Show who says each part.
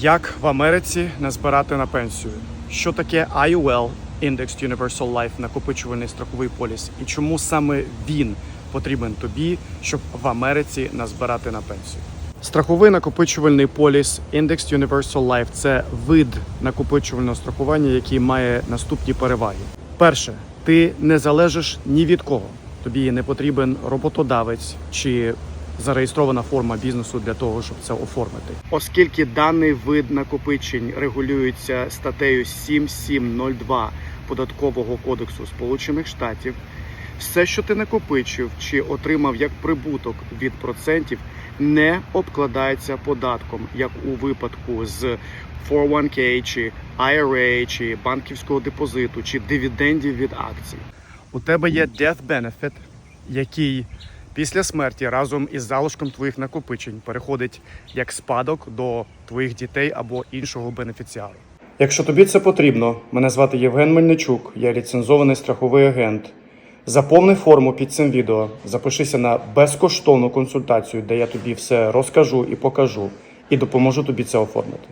Speaker 1: Як в Америці назбирати на пенсію? Що таке IUL – Indexed Universal Life накопичувальний страховий поліс, і чому саме він потрібен тобі, щоб в Америці назбирати на пенсію? Страховий накопичувальний поліс Indexed Universal Life – це вид накопичувального страхування, який має наступні переваги. Перше, ти не залежиш ні від кого. Тобі не потрібен роботодавець чи зареєстрована форма бізнесу для того, щоб це оформити. Оскільки даний вид накопичень регулюється статтею 7702 податкового кодексу Сполучених Штатів, все, що ти накопичив чи отримав як прибуток від процентів, не обкладається податком, як у випадку з 401k, чи IRA, чи банківського депозиту, чи дивідендів від акцій. У тебе є death benefit, який після смерті разом із залишком твоїх накопичень переходить як спадок до твоїх дітей або іншого бенефіціару. Якщо тобі це потрібно, мене звати Євген Мельничук, я ліцензований страховий агент. Заповни форму під цим відео, запишися на безкоштовну консультацію, де я тобі все розкажу і покажу, і допоможу тобі це оформити.